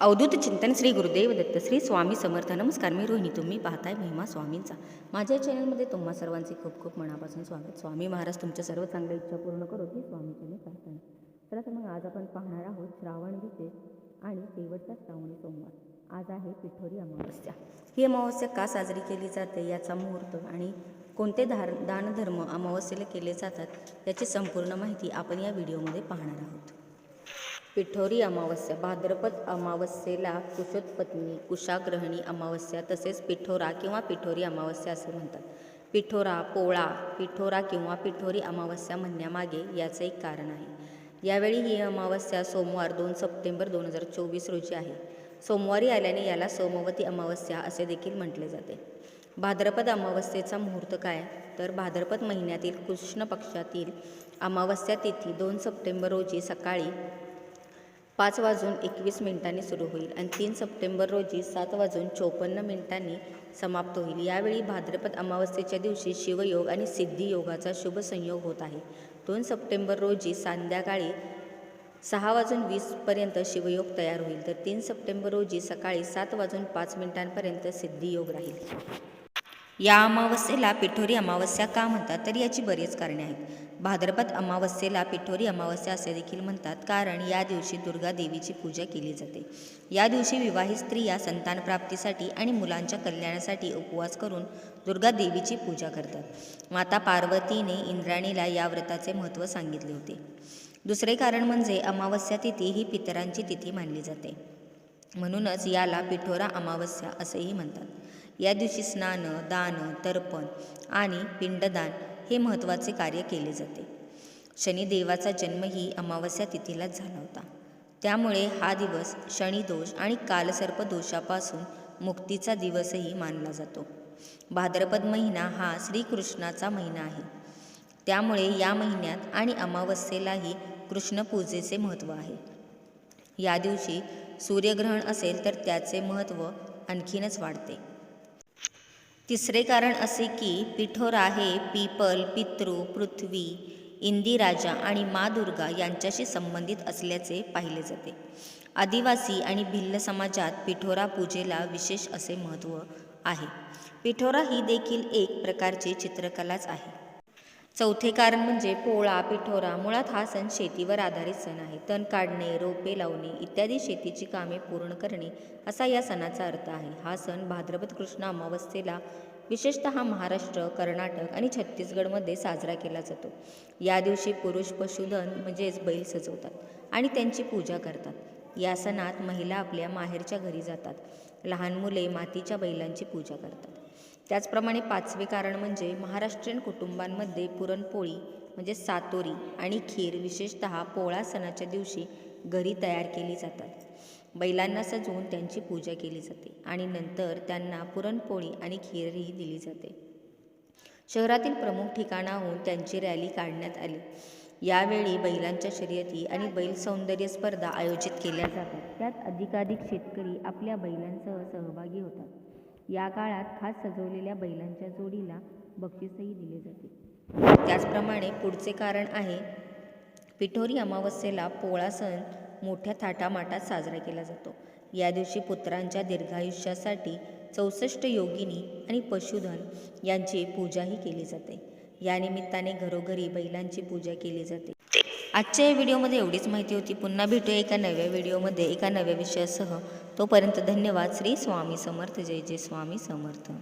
अवधूत चिंतन श्री गुरुदेव दत्त श्री स्वामी समर्थ. नमस्कार मी रोहिणी. तुम्ही पाहताय महिमा स्वामींचा. माझ्या चॅनलमध्ये तुम्हा सर्वांचे खूप खूप मनापासून स्वागत. स्वामी महाराज तुमच्या सर्व चांगल्या इच्छा पूर्ण करो ही स्वामीची प्रार्थना. चला तर मग आज आपण पाहणार आहोत श्रावण विशेष आणि शेवटचा श्रावणी सोमवार. आज आहे पिठोरी अमावस्या. ही अमावस्या का साजरी केली जाते याचा मुहूर्त आणि कोणते धार दानधर्म अमावस्येला केले जातात याची संपूर्ण माहिती आपण या व्हिडिओमध्ये पाहणार आहोत. पिठोरी अमावस्या भाद्रपद अमावस्येला कुशोत्पत्नी कुशाग्रहणी अमावस्या तसेच पिठोरा किंवा पिठोरी अमावस्या असे म्हणतात. पिठोरा पोळा पिठोरा किंवा पिठोरी अमावस्या म्हणण्यामागे याचं एक कारण आहे. यावेळी ही अमावस्या सोमवार दोन सप्टेंबर दोन हजार चोवीस रोजी आहे. सोमवारी आल्याने याला सोमवती अमावस्या असे देखील म्हटले जाते. भाद्रपद अमावस्येचा मुहूर्त काय? तर भाद्रपद महिन्यातील कृष्ण पक्षातील अमावस्या तिथी दोन सप्टेंबर रोजी सकाळी पाच वाजून एकवीस मिनिटांनी सुरू होईल आणि तीन सप्टेंबर रोजी सात वाजून चोपन्न मिनिटांनी समाप्त होईल. यावेळी भाद्रपद अमावस्येच्या दिवशी शिवयोग आणि सिद्धी योगाचा शुभ संयोग होत आहे. दोन सप्टेंबर रोजी संध्याकाळी सहा वाजून वीसपर्यंत शिवयोग तयार होईल. तर तीन सप्टेंबर रोजी सकाळी सात वाजून पाच मिनिटांपर्यंत सिद्धियोग राहील. या अमावस्येला पिठोरी अमावस्या का म्हणतात? तर याची बरीच कारणे आहेत. भाद्रपद अमावस्येला पिठोरी अमावस्या असे देखील म्हणतात. कारण या दिवशी दुर्गा देवीची पूजा केली जाते. या दिवशी विवाहित स्त्रिया संतान प्राप्तीसाठी आणि मुलांच्या कल्याणासाठी उपवास करून दुर्गा देवीची पूजा करतात. माता पार्वतीने इंद्राणीला या व्रताचे महत्त्व सांगितले होते. दुसरे कारण म्हणजे अमावस्या तिथी ही पितरांची तिथी मानली जाते. म्हणूनच याला पिठोरा अमावस्या असेही म्हणतात. या दिवशी स्नान दान तर्पण आणि पिंडदान हे महत्त्वाचे कार्य केले जाते. शनिदेवाचा जन्मही अमावस्या तिथीलाच झाला होता. त्यामुळे हा दिवस शनिदोष आणि कालसर्प दोषापासून मुक्तीचा दिवसही मानला जातो. भाद्रपद महिना हा श्रीकृष्णाचा महिना आहे. त्यामुळे या महिन्यात आणि अमावस्येलाही कृष्णपूजेचे महत्त्व आहे. या दिवशी सूर्यग्रहण असेल तर त्याचे महत्त्व आणखीनच वाढते. तिसरे कारण असे की पिठोरा हे पीपल पितृ पृथ्वी इंदिराजा आणि मा दुर्गा यांच्याशी संबंधित असल्याचे पाहिले जाते. आदिवासी आणि भिल्ल समाजात पिठोरा पूजेला विशेष असे महत्त्व आहे. पिठोरा ही देखील एक प्रकारची चित्रकलाच आहे. चौथे कारण म्हणजे पोळा पिठोरा मुळात हा सण शेतीवर आधारित सण आहे. तण काढणे रोपे लावणे इत्यादी शेतीची कामे पूर्ण करणे असा या सणाचा अर्थ आहे. हा सण भाद्रपद कृष्ण अमावस्येला विशेषतः महाराष्ट्र कर्नाटक आणि छत्तीसगडमध्ये साजरा केला जातो. या दिवशी पुरुष पशुधन म्हणजेच बैल सजवतात आणि त्यांची पूजा करतात. या सणात महिला आपल्या माहेरच्या घरी जातात. लहान मुले मातीच्या बैलांची पूजा करतात. त्याचप्रमाणे पाचवे कारण म्हणजे महाराष्ट्रीयन कुटुंबांमध्ये पुरणपोळी म्हणजे सातोरी आणि खीर विशेषत पोळा सणाच्या दिवशी घरी तयार केली जातात. बैलांना सजवून त्यांची पूजा केली जाते आणि नंतर त्यांना पुरणपोळी आणि खीरही दिली जाते. शहरातील प्रमुख ठिकाणाहून त्यांची रॅली काढण्यात आली. यावेळी बैलांच्या शर्यती आणि बैल सौंदर्य स्पर्धा आयोजित केल्या जातात. त्यात अधिकाधिक शेतकरी आपल्या बैलांसह सहभागी होतात. या काळात खास सजवलेल्या बैलांच्या जोडीला बक्षीसही दिले जाते. त्याचप्रमाणे पुढचे कारण आहे पिठोरी अमावस्येला पोळा सण मोठ्या थाटामाटात साजरा केला जातो. या दिवशी पुत्रांच्या दीर्घायुष्यासाठी चौसष्ट योगिनी आणि पशुधन यांची पूजाही केली जाते. या निमित्ताने घरोघरी बैलांची पूजा केली जाते. आजच्या या व्हिडिओमध्ये एवढीच माहिती होती. पुन्हा भेटूया एका नव्या व्हिडिओमध्ये एका नव्या विषयासह. तोपर्यंत धन्यवाद. श्री स्वामी समर्थ. जय जय स्वामी समर्थ.